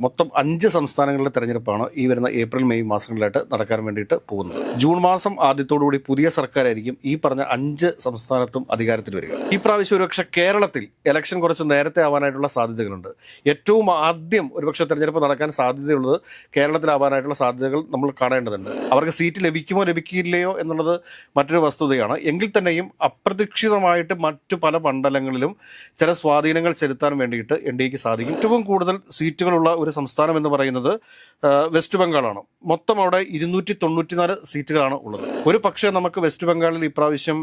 മൊത്തം അഞ്ച് സംസ്ഥാനങ്ങളിലെ തെരഞ്ഞെടുപ്പാണ് ഈ വരുന്ന ഏപ്രിൽ മെയ് മാസങ്ങളിലായിട്ട് നടക്കാൻ വേണ്ടിയിട്ട് പോകുന്നത്. ജൂൺ മാസം ആദ്യത്തോടുകൂടി പുതിയ സർക്കാരായിരിക്കും ഈ പറഞ്ഞ അഞ്ച് സംസ്ഥാനത്തും അധികാരത്തിൽ വരിക. ഈ പ്രാവശ്യം ഒരുപക്ഷെ കേരളത്തിൽ ഇലക്ഷൻ കുറച്ച് നേരത്തെ ആവാനായിട്ടുള്ള സാധ്യതകളുണ്ട്. ഏറ്റവും ആദ്യം ഒരുപക്ഷെ തെരഞ്ഞെടുപ്പ് നടക്കാൻ സാധ്യതയുള്ളത് കേരളത്തിലാവാനായിട്ടുള്ള സാധ്യതകൾ നമ്മൾ കാണേണ്ടതുണ്ട്. അവർക്ക് സീറ്റ് ലഭിക്കുമോ ലഭിക്കില്ലയോ എന്നുള്ളത് മറ്റൊരു വസ്തുതയാണ്. എങ്കിൽ തന്നെയും അപ്രതീക്ഷിതമായിട്ട് മറ്റു പല മണ്ഡലങ്ങളിലും ചില സ്വാധീനങ്ങൾ ചെലുത്താൻ വേണ്ടിയിട്ട് എൻ ഡി എക്ക് സാധിക്കും. ഏറ്റവും കൂടുതൽ സീറ്റുകളുള്ള ഒരു സംസ്ഥാനം എന്ന് പറയുന്നത് വെസ്റ്റ് ബംഗാളാണ് മൊത്തം അവിടെ ഇരുന്നൂറ്റി തൊണ്ണൂറ്റിനാല് സീറ്റുകളാണ് ഉള്ളത്. ഒരു പക്ഷേ നമുക്ക് വെസ്റ്റ് ബംഗാളിൽ ഇപ്രാവശ്യം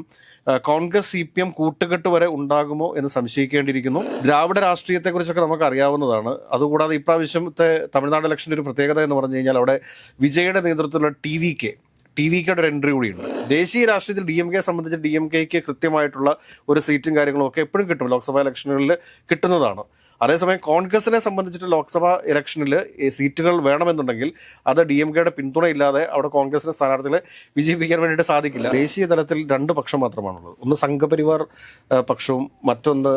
കോൺഗ്രസ് സി പി എം കൂട്ടുകെട്ട് വരെ ഉണ്ടാകുമോ എന്ന് സംശയിക്കേണ്ടിയിരിക്കുന്നു. ദ്രാവിഡ രാഷ്ട്രീയത്തെക്കുറിച്ചൊക്കെ നമുക്ക് അറിയാവുന്നതാണ് അതുകൂടാതെ ഇപ്രാവശ്യത്തെ തമിഴ്നാട് ഇലക്ഷന്റെ ഒരു പ്രത്യേകത എന്ന് പറഞ്ഞു കഴിഞ്ഞാൽ അവിടെ വിജയുടെ നേതൃത്വത്തിലുള്ള T V K T V കെയുടെ ഒരു എൻട്രി കൂടിയുണ്ട്. ദേശീയ രാഷ്ട്രീയത്തിൽ ഡി എം കെ സംബന്ധിച്ച് ഡി എം കെക്ക് കൃത്യമായിട്ടുള്ള ഒരു സീറ്റും കാര്യങ്ങളും ഒക്കെ എപ്പോഴും കിട്ടും. ലോക്സഭാ ഇലക്ഷനുകളിൽ കിട്ടുന്നതാണ്. അതേസമയം കോൺഗ്രസിനെ സംബന്ധിച്ചിട്ട് ലോക്സഭാ ഇലക്ഷനിൽ സീറ്റുകൾ വേണമെന്നുണ്ടെങ്കിൽ അത് ഡി എം കെയുടെ പിന്തുണയില്ലാതെ അവിടെ കോൺഗ്രസിന്റെ സ്ഥാനാർത്ഥികളെ വിജയിപ്പിക്കാൻ വേണ്ടിയിട്ട് സാധിക്കില്ല. ദേശീയ തലത്തിൽ രണ്ട് പക്ഷം മാത്രമാണുള്ളത്. ഒന്ന് സംഘപരിവാർ പക്ഷവും മറ്റൊന്ന്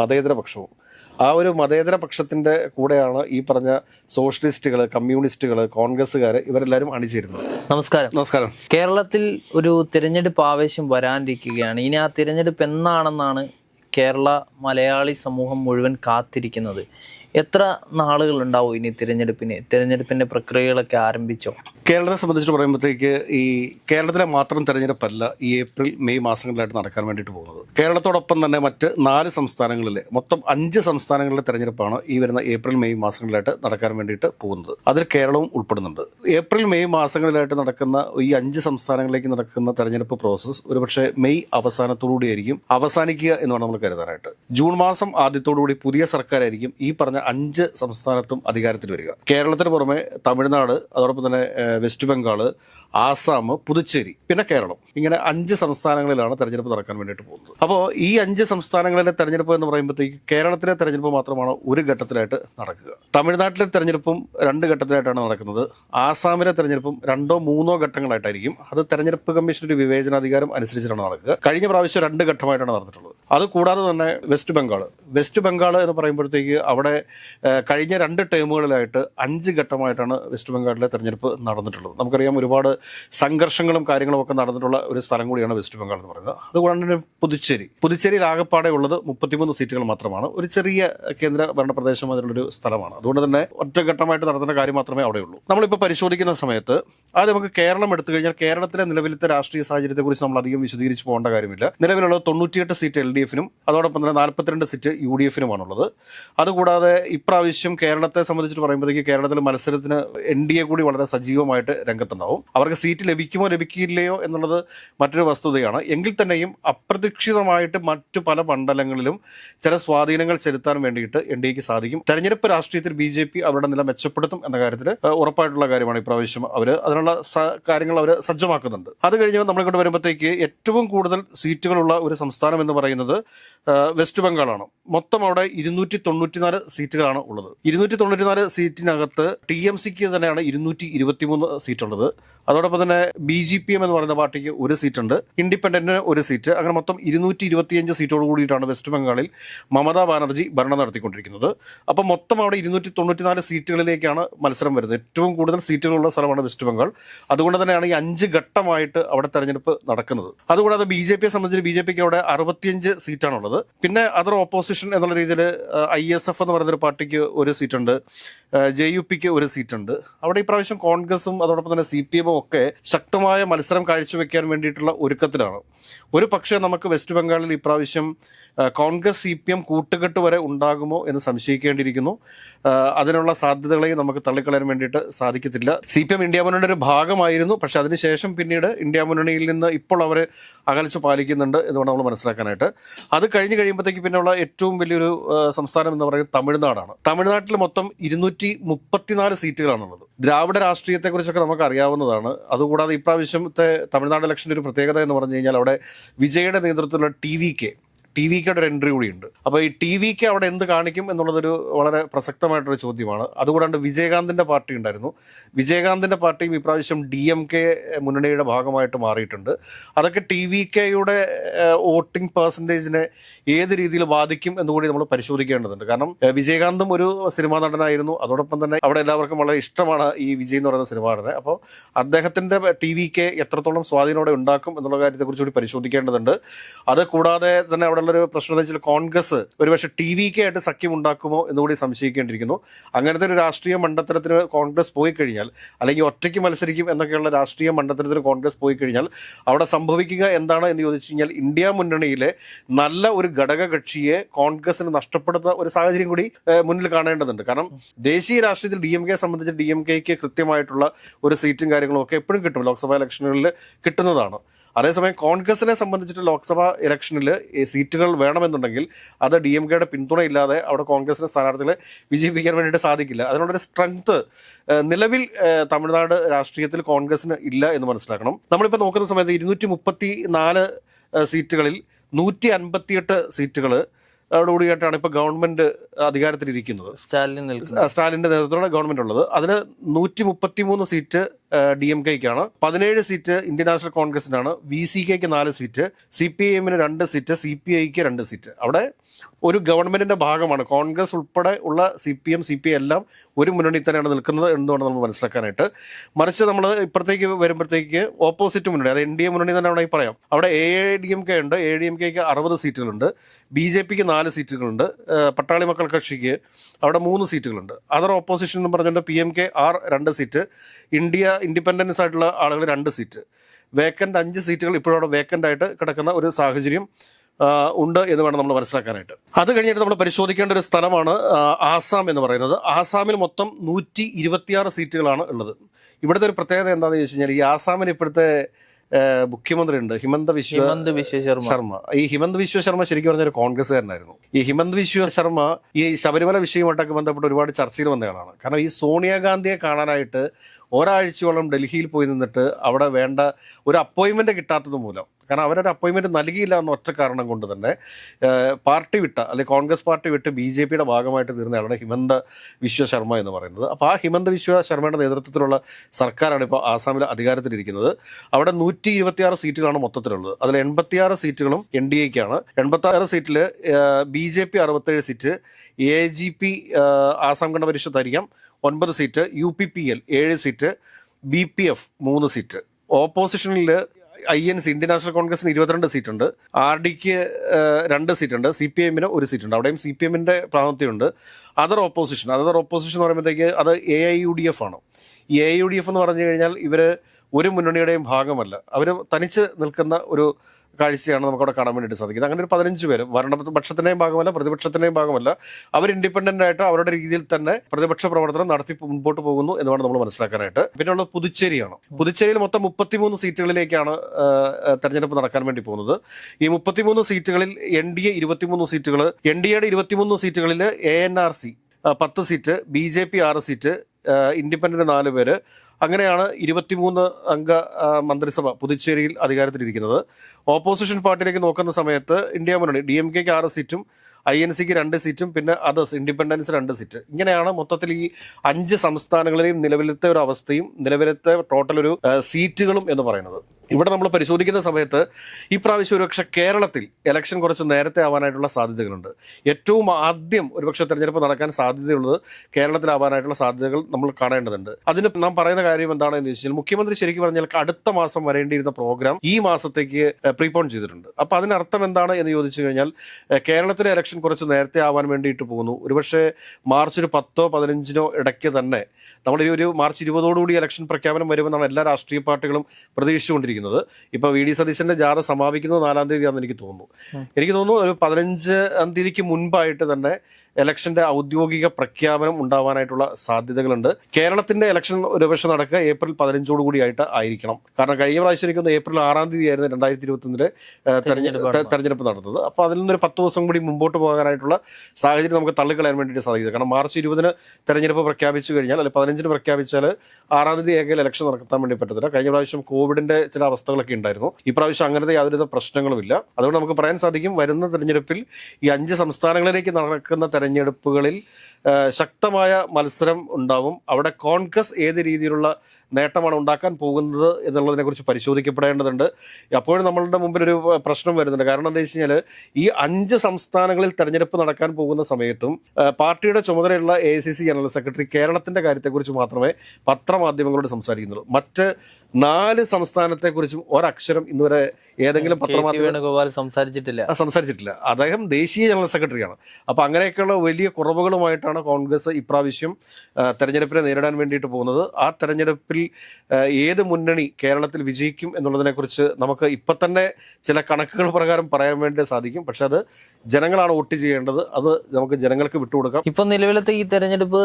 മതേതര പക്ഷവും. ആ ഒരു മതേതര പക്ഷത്തിന്റെ കൂടെയാണ് ഈ പറഞ്ഞ സോഷ്യലിസ്റ്റുകൾ കമ്മ്യൂണിസ്റ്റുകൾ കോൺഗ്രസ്സുകാർ ഇവരെല്ലാവരും അണിചേരുന്നത്. നമസ്കാരം. നമസ്കാരം. കേരളത്തിൽ ഒരു തിരഞ്ഞെടുപ്പ് ആവേശം വരാനിരിക്കുകയാണ്. ഇനി ആ തിരഞ്ഞെടുപ്പ് എന്നാണെന്നാണ് കേരള മലയാളി സമൂഹം മുഴുവൻ കാത്തിരിക്കുന്നത്. എത്ര നാളുകൾ ഉണ്ടാവും ഇനി തിരഞ്ഞെടുപ്പിന്? തിരഞ്ഞെടുപ്പിന്റെ പ്രക്രിയകളൊക്കെ ആരംഭിച്ചോ? കേരളത്തെ സംബന്ധിച്ച് പറയുമ്പോഴത്തേക്ക് ഈ കേരളത്തിലെ മാത്രം തിരഞ്ഞെടുപ്പല്ല ഈ ഏപ്രിൽ മെയ് മാസങ്ങളിലായിട്ട് നടക്കാൻ വേണ്ടിയിട്ട് പോകുന്നത്. കേരളത്തോടൊപ്പം തന്നെ മറ്റ് നാല് സംസ്ഥാനങ്ങളിലെ മൊത്തം അഞ്ച് സംസ്ഥാനങ്ങളിലെ തെരഞ്ഞെടുപ്പാണ് ഈ വരുന്ന ഏപ്രിൽ മെയ് മാസങ്ങളിലായിട്ട് നടക്കാൻ വേണ്ടിയിട്ട് പോകുന്നത്. അതിൽ കേരളവും ഉൾപ്പെടുന്നുണ്ട്. ഏപ്രിൽ മെയ് മാസങ്ങളിലായിട്ട് നടക്കുന്ന ഈ അഞ്ച് സംസ്ഥാനങ്ങളിലേക്ക് നടക്കുന്ന തെരഞ്ഞെടുപ്പ് പ്രോസസ്സ് ഒരുപക്ഷെ മെയ് അവസാനത്തോടുകൂടിയായിരിക്കും അവസാനിക്കുക എന്നാണ് നമ്മൾ കരുതാനായിട്ട്. ജൂൺ മാസം ആദ്യത്തോടുകൂടി പുതിയ സർക്കാരായിരിക്കും ഈ പറഞ്ഞ അഞ്ച് സംസ്ഥാനത്തും അധികാരത്തിൽ വരിക. കേരളത്തിന് പുറമെ തമിഴ്നാട് അതോടൊപ്പം തന്നെ വെസ്റ്റ് ബംഗാൾ ആസാം പുതുച്ചേരി പിന്നെ കേരളം. ഇങ്ങനെ അഞ്ച് സംസ്ഥാനങ്ങളിലാണ് തെരഞ്ഞെടുപ്പ് നടക്കാൻ വേണ്ടിയിട്ട് പോകുന്നത്. അപ്പോൾ ഈ അഞ്ച് സംസ്ഥാനങ്ങളിലെ തെരഞ്ഞെടുപ്പ് എന്ന് പറയുമ്പോഴത്തേക്ക് കേരളത്തിലെ തെരഞ്ഞെടുപ്പ് മാത്രമാണ് ഒരു ഘട്ടത്തിലായിട്ട് നടക്കുക. തമിഴ്നാട്ടിലെ തെരഞ്ഞെടുപ്പും രണ്ട് ഘട്ടത്തിലായിട്ടാണ് നടക്കുന്നത്. ആസാമിലെ തെരഞ്ഞെടുപ്പും രണ്ടോ മൂന്നോ ഘട്ടങ്ങളായിട്ടായിരിക്കും. അത് തെരഞ്ഞെടുപ്പ് കമ്മീഷന്റെ വിവേചനാധികാരം അനുസരിച്ചിട്ടാണ് നടക്കുക. കഴിഞ്ഞ പ്രാവശ്യം രണ്ട് ഘട്ടമായിട്ടാണ് നടന്നിട്ടുള്ളത്. അത് കൂടാതെ തന്നെ വെസ്റ്റ് ബംഗാൾ. വെസ്റ്റ് ബംഗാൾ എന്ന് പറയുമ്പോഴത്തേക്ക് അവിടെ കഴിഞ്ഞ രണ്ട് ടേമുകളിലായിട്ട് അഞ്ച് ഘട്ടമായിട്ടാണ് വെസ്റ്റ് ബംഗാളിലെ തെരഞ്ഞെടുപ്പ് നടന്നിട്ടുള്ളത്. നമുക്കറിയാം ഒരുപാട് സംഘർഷങ്ങളും കാര്യങ്ങളും ഒക്കെ നടന്നിട്ടുള്ള ഒരു സ്ഥലം കൂടിയാണ് വെസ്റ്റ് ബംഗാൾ എന്ന് പറയുന്നത്. അതുകൊണ്ട് തന്നെ പുതുച്ചേരി. പുതുച്ചേരിയിൽ ആകെപ്പാടെ ഉള്ളത് മുപ്പത്തിമൂന്ന് സീറ്റുകൾ മാത്രമാണ്. ഒരു ചെറിയ കേന്ദ്ര ഭരണ പ്രദേശം അതിലുള്ളൊരു സ്ഥലമാണ്. അതുകൊണ്ട് തന്നെ ഒറ്റഘട്ടമായിട്ട് നടത്തുന്ന കാര്യം മാത്രമേ അവിടെയുള്ളൂ. നമ്മളിപ്പോൾ പരിശോധിക്കുന്ന സമയത്ത് ആദ്യം നമുക്ക് കേരളം എടുത്തു കഴിഞ്ഞാൽ കേരളത്തിലെ നിലവിലത്തെ രാഷ്ട്രീയ സാഹചര്യത്തെക്കുറിച്ച് നമ്മൾ അധികം വിശദീകരിച്ച് പോകേണ്ട കാര്യമില്ല. നിലവിലുള്ള തൊണ്ണൂറ്റിയെട്ട് സീറ്റ് എൽ ഡി എഫിനും അതോടൊപ്പം തന്നെ നാൽപ്പത്തിരണ്ട് സീറ്റ് യു ഡി എഫിനുമാണുള്ളത്. അതുകൂടാതെ ഇപ്രാവശ്യം കേരളത്തെ സംബന്ധിച്ച് പറയുമ്പോഴത്തേക്ക് കേരളത്തിൽ മത്സരത്തിന് എൻ ഡി എ കൂടി വളരെ സജീവമായിട്ട് രംഗത്തുണ്ടാവും. അവർക്ക് സീറ്റ് ലഭിക്കുമോ ലഭിക്കില്ലയോ എന്നുള്ളത് മറ്റൊരു വസ്തുതയാണ്. എങ്കിൽ തന്നെയും അപ്രതീക്ഷിതമായിട്ട് മറ്റു പല മണ്ഡലങ്ങളിലും ചില സ്വാധീനങ്ങൾ ചെലുത്താൻ വേണ്ടിയിട്ട് എൻ ഡി എക്ക് സാധിക്കും. തെരഞ്ഞെടുപ്പ് രാഷ്ട്രീയത്തിൽ ബി ജെ പി അവരുടെ നില മെച്ചപ്പെടുത്തും എന്ന കാര്യത്തിൽ ഉറപ്പായിട്ടുള്ള കാര്യമാണ് ഇപ്രാവശ്യം അവർ അതിനുള്ള കാര്യങ്ങൾ അവർ സജ്ജമാക്കുന്നുണ്ട്. അത് കഴിഞ്ഞ് നമ്മളിങ്ങോട്ട് വരുമ്പോഴത്തേക്ക് ഏറ്റവും കൂടുതൽ സീറ്റുകളുള്ള ഒരു സംസ്ഥാനം എന്ന് പറയുന്നത് വെസ്റ്റ് ബംഗാളാണ്. മൊത്തം അവിടെ ഇരുന്നൂറ്റി തൊണ്ണൂറ്റിനാല് സീറ്റുകളാണ് ഉള്ളത്. ഇരുന്നൂറ്റി തൊണ്ണൂറ്റിനാല് സീറ്റിനകത്ത് ടി എം സിക്ക് തന്നെയാണ് ഇരുന്നൂറ്റി ഇരുപത്തിമൂന്ന് സീറ്റുള്ളത്. അതോടൊപ്പം തന്നെ ബി ജി പി എം എന്ന് പറയുന്ന പാർട്ടിക്ക് ഒരു സീറ്റുണ്ട്. ഇൻഡിപെൻഡന്റിന് ഒരു സീറ്റ്. അങ്ങനെ മൊത്തം ഇരുന്നൂറ്റി ഇരുപത്തിയഞ്ച് സീറ്റോട് കൂടിയിട്ടാണ് വെസ്റ്റ് ബംഗാളിൽ മമതാ ബാനർജി ഭരണം നടത്തിക്കൊണ്ടിരിക്കുന്നത്. അപ്പം മൊത്തം അവിടെ ഇരുന്നൂറ്റി തൊണ്ണൂറ്റിനാല് സീറ്റുകളിലേക്കാണ് മത്സരം വരുന്നത്. ഏറ്റവും കൂടുതൽ സീറ്റുകളുള്ള സ്ഥലമാണ് വെസ്റ്റ് ബംഗാൾ. അതുകൊണ്ട് തന്നെയാണ് ഈ അഞ്ച് ഘട്ടമായിട്ട് അവിടെ തെരഞ്ഞെടുപ്പ് നടക്കുന്നത്. അതുകൂടാതെ ബി ജെ പിയെ സംബന്ധിച്ച് ബി ജെ പിക്ക് അവിടെ അറുപത്തിയഞ്ച് സീറ്റാണുള്ളത്. പിന്നെ അതർ ഓപ്പോസിഷൻ എന്നുള്ള രീതിയിൽ ഐ എസ് എഫ് എന്ന് പറയുന്ന ഒരു പാർട്ടിക്ക് ഒരു സീറ്റുണ്ട്. ജെ യു പിക്ക് ഒരു സീറ്റുണ്ട്. അവിടെ ഇപ്രാവശ്യം കോൺഗ്രസും അതോടൊപ്പം തന്നെ സി പി എമ്മും ഒക്കെ ശക്തമായ മത്സരം കാഴ്ചവെക്കാൻ വേണ്ടിയിട്ടുള്ള ഒരുക്കത്തിലാണ്. ഒരു പക്ഷേ നമുക്ക് വെസ്റ്റ് ബംഗാളിൽ ഇപ്രാവശ്യം കോൺഗ്രസ് സി പി എം കൂട്ടുകെട്ട് വരെ ഉണ്ടാകുമോ എന്ന് സംശയിക്കേണ്ടിയിരിക്കുന്നു. അതിനുള്ള സാധ്യതകളെയും നമുക്ക് തള്ളിക്കളയാൻ വേണ്ടിയിട്ട് സാധിക്കത്തില്ല. സി പി എം ഇന്ത്യ മുന്നണിയുടെ ഒരു ഭാഗമായിരുന്നു. പക്ഷെ അതിനുശേഷം പിന്നീട് ഇന്ത്യ മുന്നണിയിൽ നിന്ന് ഇപ്പോൾ അവർ അകൽച്ച പാലിക്കുന്നുണ്ട് എന്ന് നമ്മൾ മനസ്സിലാക്കാനായിട്ട്. അത് കഴിഞ്ഞ് കഴിയുമ്പോഴത്തേക്ക് പിന്നെയുള്ള ഏറ്റവും വലിയൊരു സംസ്ഥാനം എന്ന് പറയുന്നത് തമിഴ്നാടാണ്. തമിഴ്നാട്ടിൽ മൊത്തം ഇരുന്നൂറ്റി മുപ്പത്തിനാല് സീറ്റുകളാണുള്ളത്. ദ്രാവിഡ രാഷ്ട്രീയത്തെക്കുറിച്ചൊക്കെ നമുക്ക് അറിയാവുന്നതാണ് അതുകൂടാതെ ഇപ്രാവശ്യത്തെ തമിഴ്നാട് ഇലക്ഷന്റെ ഒരു പ്രത്യേകത എന്ന് പറഞ്ഞു കഴിഞ്ഞാൽ അവിടെ വിജയുടെ നേതൃത്വത്തിലുള്ള ടി വി കെ ടി വിക്കയുടെ ഒരു എൻട്രി കൂടിയുണ്ട്. അപ്പോൾ ഈ ടി വിക്ക് അവിടെ എന്ത് കാണിക്കും എന്നുള്ളതൊരു വളരെ പ്രസക്തമായിട്ടൊരു ചോദ്യമാണ്. അതുകൂടാണ്ട് വിജയകാന്തിന്റെ പാർട്ടി ഉണ്ടായിരുന്നു. വിജയകാന്തിന്റെ പാർട്ടിയും ഇപ്രാവശ്യം ഡി എം കെ മുന്നണിയുടെ ഭാഗമായിട്ട് മാറിയിട്ടുണ്ട്. അതൊക്കെ ടി വി കെയുടെ വോട്ടിംഗ് പെർസെന്റേജിനെ ഏത് രീതിയിൽ ബാധിക്കും എന്നുകൂടി നമ്മൾ പരിശോധിക്കേണ്ടതുണ്ട്. കാരണം വിജയകാന്തും ഒരു സിനിമാ നടനായിരുന്നു. അതോടൊപ്പം തന്നെ അവിടെ എല്ലാവർക്കും വളരെ ഇഷ്ടമാണ് ഈ വിജയ് എന്ന് പറയുന്ന സിനിമ നടനെ. അപ്പോൾ അദ്ദേഹത്തിന്റെ ടി വി കെ എത്രത്തോളം സ്വാധീനോടെ ഉണ്ടാക്കും എന്നുള്ള കാര്യത്തെക്കുറിച്ച് കൂടി പരിശോധിക്കേണ്ടതുണ്ട്. അത് കൂടാതെ തന്നെ അവിടെയുള്ളൊരു പ്രശ്നം വെച്ചാൽ കോൺഗ്രസ് ഒരുപക്ഷെ ടി വി കെ ആയിട്ട് സഖ്യം ഉണ്ടാക്കുമോ എന്നുകൂടി സംശയിക്കേണ്ടിയിരിക്കുന്നു. അങ്ങനത്തെ ഒരു രാഷ്ട്രീയ മണ്ഡലത്തിന് കോൺഗ്രസ് പോയി കഴിഞ്ഞാൽ അല്ലെങ്കിൽ ഒറ്റയ്ക്ക് മത്സരിക്കും എന്നൊക്കെയുള്ള രാഷ്ട്രീയ മണ്ഡലത്തിന് കോൺഗ്രസ് പോയി കഴിഞ്ഞാൽ അവിടെ സംഭവിക്കുക എന്താണ് എന്ന് ചോദിച്ചു കഴിഞ്ഞാൽ ഇന്ത്യ മുന്നണിയിലെ നല്ല ഒരു ഘടക കക്ഷിയെ കോൺഗ്രസിന് നഷ്ടപ്പെടുന്ന ഒരു സാഹചര്യം കൂടി മുന്നിൽ കാണേണ്ടതുണ്ട്. കാരണം ദേശീയ രാഷ്ട്രീയത്തിൽ ഡി എം കെ സംബന്ധിച്ച് ഡി എം കെക്ക് കൃത്യമായിട്ടുള്ള ഒരു സീറ്റും കാര്യങ്ങളും ഒക്കെ എപ്പോഴും കിട്ടും. ലോക്സഭാ ഇലക്ഷനുകളിൽ കിട്ടുന്നതാണ്. അതേസമയം കോൺഗ്രസിനെ സംബന്ധിച്ചിട്ട് ലോക്സഭാ ഇലക്ഷനിൽ സീറ്റുകൾ വേണമെന്നുണ്ടെങ്കിൽ അത് ഡി എം കെയുടെ പിന്തുണയില്ലാതെ അവിടെ കോൺഗ്രസിന്റെ സ്ഥാനാർത്ഥികളെ വിജയിപ്പിക്കാൻ വേണ്ടിയിട്ട് സാധിക്കില്ല. അതിനുള്ളൊരു സ്ട്രെങ്ത് നിലവിൽ തമിഴ്നാട് രാഷ്ട്രീയത്തിൽ കോൺഗ്രസിന് ഇല്ല എന്ന് മനസ്സിലാക്കണം. നമ്മളിപ്പോൾ നോക്കുന്ന സമയത്ത് ഇരുന്നൂറ്റി മുപ്പത്തി നാല് സീറ്റുകളിൽ നൂറ്റി അൻപത്തിയെട്ട് സീറ്റുകൾ കൂടിയായിട്ടാണ് ഇപ്പോൾ ഗവൺമെന്റ് അധികാരത്തിലിരിക്കുന്നത്. സ്റ്റാലിൻ നിൽക്കുന്നത്. സ്റ്റാലിന്റെ നേതൃത്വത്തിലുള്ള ഗവൺമെന്റ് ഉള്ളത്. അതിന് നൂറ്റി മുപ്പത്തി മൂന്ന് സീറ്റ് ഡി എം കെക്കാണ്. പതിനേഴ് സീറ്റ് ഇന്ത്യൻ നാഷണൽ കോൺഗ്രസിനാണ്. വി സി കെക്ക് നാല് സീറ്റ് സി പി ഐ എമ്മിന് രണ്ട് സീറ്റ് സി പി ഐക്ക് രണ്ട് സീറ്റ്. അവിടെ ഒരു ഗവൺമെന്റിന്റെ ഭാഗമാണ്. കോൺഗ്രസ് ഉൾപ്പെടെ ഉള്ള C P M C P I എല്ലാം ഒരു മുന്നണി തന്നെയാണ് നിൽക്കുന്നത് എന്തുകൊണ്ട് നമ്മൾ മനസ്സിലാക്കാനായിട്ട്. മറിച്ച് നമ്മൾ ഇപ്പുറത്തേക്ക് വരുമ്പോഴത്തേക്ക് ഓപ്പോസിറ്റ് മുന്നണി അത് എൻ ഡി എ മുന്നണി തന്നെ വേണമെങ്കിൽ പറയാം. അവിടെ എ ഡി എം കെ ഉണ്ട്. എ ഡി എം കെക്ക് അറുപത് സീറ്റുകളുണ്ട്. ബി ജെ പിക്ക് നാല് സീറ്റുകളുണ്ട്. പട്ടാളി മക്കൾ കക്ഷിക്ക് അവിടെ മൂന്ന് സീറ്റുകളുണ്ട്. അതർ ഓപ്പോസിഷൻ എന്ന് പറഞ്ഞുകൊണ്ട് പി എം കെ ആർ രണ്ട് സീറ്റ് ഇന്ത്യ ഇൻഡിപെൻഡൻസ് ആയിട്ടുള്ള ആളുകൾ രണ്ട് സീറ്റ് വേക്കന്റ് അഞ്ച് സീറ്റുകൾ ഇപ്പോഴും അവിടെ വേക്കന്റ് ആയിട്ട് കിടക്കുന്ന ഒരു സാഹചര്യം ഉണ്ട് എന്ന് വേണം നമ്മൾ മനസ്സിലാക്കാനായിട്ട്. അത് കഴിഞ്ഞിട്ട് നമ്മൾ പരിശോധിക്കേണ്ട ഒരു സ്ഥലമാണ് ആസാം എന്ന് പറയുന്നത്. ആസാമിൽ മൊത്തം നൂറ്റി സീറ്റുകളാണ് ഉള്ളത്. ഇവിടുത്തെ ഒരു പ്രത്യേകത എന്താണെന്ന് ചോദിച്ചു കഴിഞ്ഞാൽ ഈ ആസാമിന് ഇപ്പോഴത്തെ ആ, മുഖ്യമന്ത്രിയുണ്ട് ഹിമന്ത വിശ്വ ഹിമന്ത് വിശ്വ ശർമ്മ. ഈ ഹിമന്ത് വിശ്വ ശർമ്മ ശരിക്കും പറഞ്ഞ ഒരു കോൺഗ്രസ്സുകാരനായിരുന്നു. ഈ ഹിമന്ത് വിശ്വ ശർമ്മ ഈ ശബരിമല വിഷയവുമായിട്ടൊക്കെ ബന്ധപ്പെട്ട് ഒരുപാട് ചർച്ചയിൽ വന്നയാളാണ് കാരണം ഈ സോണിയാഗാന്ധിയെ കാണാനായിട്ട് ഒരാഴ്ചയോളം ഡൽഹിയിൽ പോയി നിന്നിട്ട് അവിടെ വേണ്ട ഒരു അപ്പോയിൻമെന്റ് കിട്ടാത്തത് മൂലം. കാരണം അവരൊരു അപ്പോയിൻമെന്റ് നൽകിയില്ല എന്ന ഒറ്റ കാരണം കൊണ്ട് തന്നെ പാർട്ടി വിട്ട അല്ലെങ്കിൽ കോൺഗ്രസ് പാർട്ടി വിട്ട് ബി ജെ പിയുടെ ഭാഗമായിട്ട് തീർന്നയാളാണ് ഹിമന്ത വിശ്വ ശർമ്മ എന്ന് പറയുന്നത്. അപ്പോൾ ആ ഹിമന്ത വിശ്വ ശർമ്മയുടെ നേതൃത്വത്തിലുള്ള സർക്കാരാണ് ഇപ്പോൾ ആസാമിൽ അധികാരത്തിലിരിക്കുന്നത്. അവിടെ നൂറ്റി ഇരുപത്തിയാറ് സീറ്റുകളാണ് മൊത്തത്തിലുള്ളത്. അതിൽ എൺപത്തിയാറ് സീറ്റുകളും എൻ ഡി എക്കാണ് എൺപത്തി ആറ് സീറ്റിൽ ബി ജെ പി അറുപത്തേഴ് seat A G P Assam Gana Parishad ആയിരിക്കാം ഒൻപത് seat U P P L ഏഴ് സീറ്റ് ബി പി എഫ് മൂന്ന് seat. ഓപ്പോസിഷനിൽ I N C Indian national കോൺഗ്രസിന് ഇരുപത്തിരണ്ട് സീറ്റുണ്ട് ആർ ഡിക്ക് രണ്ട് സീറ്റുണ്ട് സി പി എമ്മിന് ഒരു സീറ്റുണ്ട്. അവിടെയും സി പി എമ്മിന്റെ പ്രാതിനിധ്യമുണ്ട്. അതർ ഓപ്പോസിഷൻ അതർ ഓപ്പോസിഷൻ എന്ന് പറയുമ്പോഴത്തേക്ക് അത് A I U D F ആണ്. A I U D F എന്ന് പറഞ്ഞു കഴിഞ്ഞാൽ ഇവർ ഒരു മുന്നണിയുടെയും ഭാഗമല്ല. അവർ തനിച്ച് നിൽക്കുന്ന ഒരു കാഴ്ചയാണ് നമുക്കവിടെ കാണാൻ വേണ്ടിയിട്ട് സാധിക്കുന്നത്. അങ്ങനെ ഒരു പതിനഞ്ച് പേര് ഭരണപക്ഷത്തിന്റെയും ഭാഗമല്ല പ്രതിപക്ഷത്തിന്റെയും ഭാഗമല്ല. അവർ ഇൻഡിപെൻഡന്റ് ആയിട്ട് അവരുടെ രീതിയിൽ തന്നെ പ്രതിപക്ഷ പ്രവർത്തനം നടത്തി മുൻപോട്ട് പോകുന്നു എന്ന് വേണം നമ്മൾ മനസ്സിലാക്കാനായിട്ട്. പിന്നെയുള്ളത് പുതുച്ചേരിയാണ്. പുതുച്ചേരിയിൽ മൊത്തം മുപ്പത്തിമൂന്ന് സീറ്റുകളിലേക്കാണ് തെരഞ്ഞെടുപ്പ് നടക്കാൻ വേണ്ടി പോകുന്നത്. ഈ മുപ്പത്തിമൂന്ന് സീറ്റുകളിൽ എൻ ഡി എ ഇരുപത്തിമൂന്ന് സീറ്റുകൾ എൻ ഡി എയുടെ ഇരുപത്തിമൂന്ന് സീറ്റുകളിൽ എ എൻ ആർ സി പത്ത് സീറ്റ് ബി ജെ പി ആറ് സീറ്റ് ഇൻഡിപെൻഡന്റ് നാല് പേര് അങ്ങനെയാണ് ഇരുപത്തിമൂന്ന് അംഗ മന്ത്രിസഭ പുതുച്ചേരിയിൽ അധികാരത്തിലിരിക്കുന്നത്. ഓപ്പോസിഷൻ പാർട്ടിയിലേക്ക് നോക്കുന്ന സമയത്ത് ഇന്ത്യ മുന്നണി ഡി എം കെക്ക് ആറ് സീറ്റും ഐ എൻ സിക്ക് രണ്ട് സീറ്റും പിന്നെ അതേഴ്സ് ഇൻഡിപെൻഡൻസ് രണ്ട് സീറ്റ്. ഇങ്ങനെയാണ് മൊത്തത്തിൽ ഈ അഞ്ച് സംസ്ഥാനങ്ങളിലെയും നിലവിലത്തെ ഒരു അവസ്ഥയും നിലവിലത്തെ ടോട്ടൽ ഒരു സീറ്റുകളും എന്ന് പറയുന്നത്. ഇവിടെ നമ്മൾ പരിശോധിക്കുന്ന സമയത്ത് ഈ പ്രാവശ്യം ഒരുപക്ഷെ കേരളത്തിൽ ഇലക്ഷൻ കുറച്ച് നേരത്തെ ആവാനായിട്ടുള്ള സാധ്യതകളുണ്ട്. ഏറ്റവും ആദ്യം ഒരുപക്ഷെ തെരഞ്ഞെടുപ്പ് നടക്കാൻ സാധ്യതയുള്ളത് കേരളത്തിലാവാനായിട്ടുള്ള സാധ്യതകൾ നമ്മൾ കാണേണ്ടതുണ്ട്. അതിന് നാം പറയുന്ന കാര്യം എന്താണെന്ന് ചോദിച്ചാൽ മുഖ്യമന്ത്രി ശരിക്കും പറഞ്ഞാൽ അടുത്ത മാസം വരേണ്ടിയിരുന്ന പ്രോഗ്രാം ഈ മാസത്തേക്ക് പ്രീപോൺ ചെയ്തിട്ടുണ്ട്. അപ്പോൾ അതിനർത്ഥം എന്താണ് എന്ന് ചോദിച്ചു കഴിഞ്ഞാൽ കേരളത്തിലെ ഇലക്ഷൻ കുറച്ച് നേരത്തെ ആവാൻ വേണ്ടിയിട്ട് പോകുന്നു. ഒരുപക്ഷെ മാർച്ച് ഒരു പത്തോ പതിനഞ്ചിനോ ഇടയ്ക്ക് തന്നെ നമ്മൾ ഈ ഒരു മാർച്ച് ഇരുപതോടുകൂടി ഇലക്ഷൻ പ്രഖ്യാപനം വരുമെന്നാണ് എല്ലാ രാഷ്ട്രീയ പാർട്ടികളും പ്രതീക്ഷിച്ചുകൊണ്ടിരിക്കുന്നത്. ഇപ്പോൾ വി ഡി സതീശന്റെ ജാഥ സമാപിക്കുന്നത് നാലാം തീയതിയാണെന്ന് എനിക്ക് തോന്നുന്നു. എനിക്ക് തോന്നുന്നു ഒരു പതിനഞ്ചാം തീയതിക്ക് മുൻപായിട്ട് തന്നെ ഇലക്ഷന്റെ ഔദ്യോഗിക പ്രഖ്യാപനം ഉണ്ടാവാനായിട്ടുള്ള സാധ്യതകളുണ്ട്. കേരളത്തിന്റെ ഇലക്ഷൻ ഒരുപക്ഷെ നടക്കുക ഏപ്രിൽ പതിനഞ്ചോട് കൂടിയായിട്ട് ആയിരിക്കണം. കാരണം കഴിഞ്ഞ പ്രാവശ്യം എനിക്കൊന്ന് ഏപ്രിൽ ആറാം തീയതി ആയിരുന്നു രണ്ടായിരത്തി ഇരുപത്തി ഒന്നിലെ തെരഞ്ഞെടുപ്പ് നടന്നത്. അപ്പോൾ അതിൽ നിന്നൊരു പത്ത് ദിവസം കൂടി മുമ്പോട്ട് പോകാനായിട്ടുള്ള സാഹചര്യം നമുക്ക് തള്ളിക്കളയാൻ വേണ്ടിയിട്ട് സാധിക്കും. കാരണം മാർച്ച് ഇരുപതിന് തെരഞ്ഞെടുപ്പ് പ്രഖ്യാപിച്ചു കഴിഞ്ഞാൽ അല്ലെങ്കിൽ പതിനഞ്ചിന് പ്രഖ്യാപിച്ചാൽ ആറാം തീയതി ഏകയിൽ ഇലക്ഷൻ നടത്താൻ വേണ്ടി പറ്റത്തില്ല. കഴിഞ്ഞ പ്രാവശ്യം കോവിഡിന്റെ ചില അവസ്ഥകളൊക്കെ ഉണ്ടായിരുന്നു. ഇപ്രാവശ്യം പ്രാവശ്യം അങ്ങനത്തെ യാതൊരുവിധ പ്രശ്നങ്ങളുമില്ല. അതുകൊണ്ട് നമുക്ക് പറയാൻ സാധിക്കും വരുന്ന തെരഞ്ഞെടുപ്പിൽ ഈ അഞ്ച് സംസ്ഥാനങ്ങളിലേക്ക് നടക്കുന്ന തെരഞ്ഞെടുപ്പുകളിൽ ശക്തമായ മത്സരം ഉണ്ടാവും. അവിടെ കോൺഗ്രസ് ഏത് രീതിയിലുള്ള നേട്ടമാണ് ഉണ്ടാക്കാൻ പോകുന്നത് എന്നുള്ളതിനെക്കുറിച്ച് പരിശോധിക്കപ്പെടേണ്ടതുണ്ട്. അപ്പോഴും നമ്മളുടെ മുമ്പിൽ ഒരു പ്രശ്നം വരുന്നുണ്ട്. കാരണം എന്താ വെച്ച് കഴിഞ്ഞാൽ ഈ അഞ്ച് സംസ്ഥാനങ്ങളിൽ തെരഞ്ഞെടുപ്പ് നടക്കാൻ പോകുന്ന സമയത്തും പാർട്ടിയുടെ ചുമതലയുള്ള A C C general secretary കേരളത്തിന്റെ കാര്യത്തെക്കുറിച്ച് മാത്രമേ പത്രമാധ്യമങ്ങളോട് സംസാരിക്കുന്നുള്ളൂ. മറ്റ് നാല് സംസ്ഥാനത്തെക്കുറിച്ചും ഒരക്ഷരം ഇന്നുവരെ ഏതെങ്കിലും പത്രമാധ്യമ വേണുഗോപാൽ സംസാരിച്ചിട്ടില്ല. സംസാരിച്ചിട്ടില്ല. അദ്ദേഹം ദേശീയ ജനറൽ സെക്രട്ടറിയാണ്. അപ്പോൾ അങ്ങനെയൊക്കെയുള്ള വലിയ കുറവുകളുമായിട്ടാണ് കോൺഗ്രസ് ഇപ്രാവശ്യം തെരഞ്ഞെടുപ്പിനെ നേരിടാൻ വേണ്ടിയിട്ട് പോകുന്നത്. ആ തെരഞ്ഞെടുപ്പിൽ ഏത് മുന്നണി കേരളത്തിൽ വിജയിക്കും എന്നുള്ളതിനെക്കുറിച്ച് നമുക്ക് ഇപ്പം തന്നെ ചില കണക്കുകൾ പ്രകാരം പറയാൻ വേണ്ടി സാധിക്കും. പക്ഷെ അത് ജനങ്ങളാണ് വോട്ട് ചെയ്യേണ്ടത്. അത് നമുക്ക് ജനങ്ങൾക്ക് വിട്ടുകൊടുക്കാം ഇപ്പം നിലവിലത്തെ ഈ തെരഞ്ഞെടുപ്പ്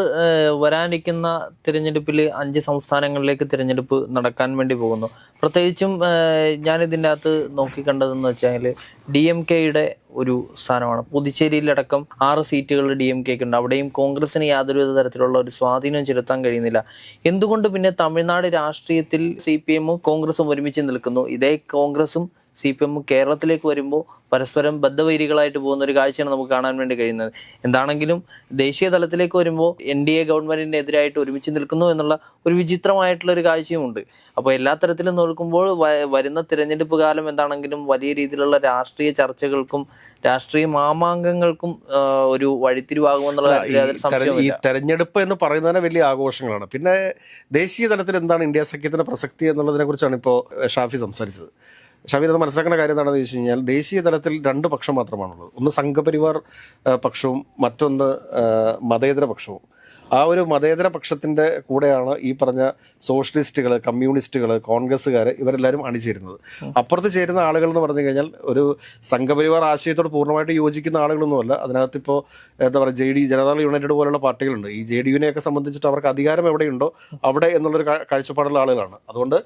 വരാനിരിക്കുന്ന തിരഞ്ഞെടുപ്പിൽ അഞ്ച് സംസ്ഥാനങ്ങളിലേക്ക് തിരഞ്ഞെടുപ്പ് നടക്കാൻ വേണ്ടി പോകുന്നു. പ്രത്യേകിച്ചും ഞാനിതിന്റെ അകത്ത് നോക്കിക്കണ്ടതെന്ന് വെച്ചാൽ ഡി എം കെയുടെ ഒരു സ്ഥാനമാണ്. പുതുച്ചേരിയിലടക്കം ആറ് സീറ്റുകൾ ഡി എം കെക്ക് ഉണ്ട് അവിടെയും കോൺഗ്രസിന് യാതൊരുവിധ തരത്തിലുള്ള ഒരു സ്വാധീനം ചെലുത്താൻ കഴിയുന്നില്ല. എന്തുകൊണ്ട് പിന്നെ തമിഴ്നാട് രാഷ്ട്രീയത്തിൽ സി പി എമ്മും കോൺഗ്രസും ഒരുമിച്ച് നിൽക്കുന്നു? ഇതേ കോൺഗ്രസും സി പി എം കേരളത്തിലേക്ക് വരുമ്പോൾ പരസ്പരം ബദ്ധവൈരികളായിട്ട് പോകുന്ന ഒരു കാഴ്ചയാണ് നമുക്ക് കാണാൻ വേണ്ടി കഴിയുന്നത്. എന്താണെങ്കിലും ദേശീയ തലത്തിലേക്ക് വരുമ്പോൾ എൻ ഡി എ ഗവൺമെന്റിന് എതിരായിട്ട് ഒരുമിച്ച് നിൽക്കുന്നു എന്നുള്ള ഒരു വിചിത്രമായിട്ടുള്ള ഒരു കാഴ്ചയുമുണ്ട്. അപ്പോൾ എല്ലാ തരത്തിലും നോക്കുമ്പോൾ വരുന്ന തിരഞ്ഞെടുപ്പ് കാലം എന്താണെങ്കിലും വലിയ രീതിയിലുള്ള രാഷ്ട്രീയ ചർച്ചകൾക്കും രാഷ്ട്രീയ മാമാങ്കങ്ങൾക്കും ഒരു വഴിത്തിരിവാകുമെന്നുള്ള ഈ കാര്യത്തിൽ ഈ സംശയവുമില്ല. തെരഞ്ഞെടുപ്പ് എന്ന് പറയുന്നത് വലിയ ആഘോഷങ്ങളാണ്. പിന്നെ ദേശീയ തലത്തിൽ എന്താണ് ഇന്ത്യ സഖ്യത്തിന്റെ പ്രസക്തി എന്നുള്ളതിനെ കുറിച്ചാണ് ഇപ്പോൾ ഷാഫി സംസാരിച്ചത്. ഷാഫി അത് മനസ്സിലാക്കേണ്ട കാര്യം എന്താണെന്ന് ചോദിച്ചു കഴിഞ്ഞാൽ ദേശീയ തലത്തിൽ രണ്ട് പക്ഷം മാത്രമാണുള്ളത്. ഒന്ന് സംഘപരിവാർ പക്ഷവും മറ്റൊന്ന് മതേതര പക്ഷവും. ആ ഒരു മതേതര പക്ഷത്തിന്റെ കൂടെയാണ് ഈ പറഞ്ഞ സോഷ്യലിസ്റ്റുകൾ കമ്മ്യൂണിസ്റ്റുകൾ കോൺഗ്രസ്സുകാർ ഇവരെല്ലാവരും അണിചേരുന്നത്. അപ്പുറത്ത് ചേരുന്ന ആളുകൾ എന്ന് പറഞ്ഞു കഴിഞ്ഞാൽ ഒരു സംഘപരിവാർ ആശയത്തോട് പൂർണമായിട്ട് യോജിക്കുന്ന ആളുകളൊന്നുമല്ല. അതിനകത്ത് ഇപ്പോൾ എന്താ പറയുക ജെ ഡി ജനതാദൾ യുണൈറ്റഡ് പോലുള്ള പാർട്ടികളുണ്ട്. ഈ ജെ ഡി യുനെയൊക്കെ സംബന്ധിച്ചിട്ട് അവർക്ക് അധികാരം എവിടെയുണ്ടോ അവിടെ എന്നുള്ളൊരു കാഴ്ചപ്പാടുള്ള ആളുകളാണ്. അതുകൊണ്ട്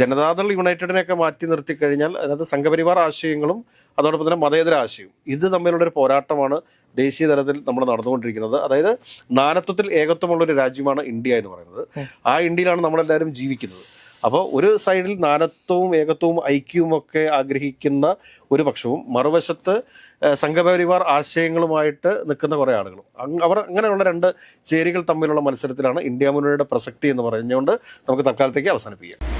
ജനതാദൾ യുണൈറ്റഡിനെയൊക്കെ മാറ്റി നിർത്തി കഴിഞ്ഞാൽ അതിനകത്ത് സംഘപരിവാർ ആശയങ്ങളും അതോടൊപ്പം തന്നെ മതേതര ആശയവും. ഇത് തമ്മിലുള്ള ഒരു പോരാട്ടമാണ് ദേശീയ തലത്തിൽ നമ്മൾ നടന്നുകൊണ്ടിരിക്കുന്നത്. അതായത് നാനത്വത്തിൽ ഏകത്വമുള്ള ഒരു രാജ്യമാണ് ഇന്ത്യ എന്ന് പറയുന്നത്. ആ ഇന്ത്യയിലാണ് നമ്മളെല്ലാവരും ജീവിക്കുന്നത്. അപ്പോൾ ഒരു സൈഡിൽ നാനത്വവും ഏകത്വവും ഐക്യവും ഒക്കെ ആഗ്രഹിക്കുന്ന ഒരു പക്ഷവും മറുവശത്ത് സംഘപരിവാർ ആശയങ്ങളുമായിട്ട് നിൽക്കുന്ന കുറേ ആളുകളും. അവർ അങ്ങനെയുള്ള രണ്ട് ചേരികൾ തമ്മിലുള്ള മത്സരത്തിലാണ് ഇന്ത്യ മുന്നണിയുടെ പ്രസക്തി എന്ന് പറഞ്ഞുകൊണ്ട് നമുക്ക് തൽക്കാലത്തേക്ക് അവസാനിപ്പിക്കാം.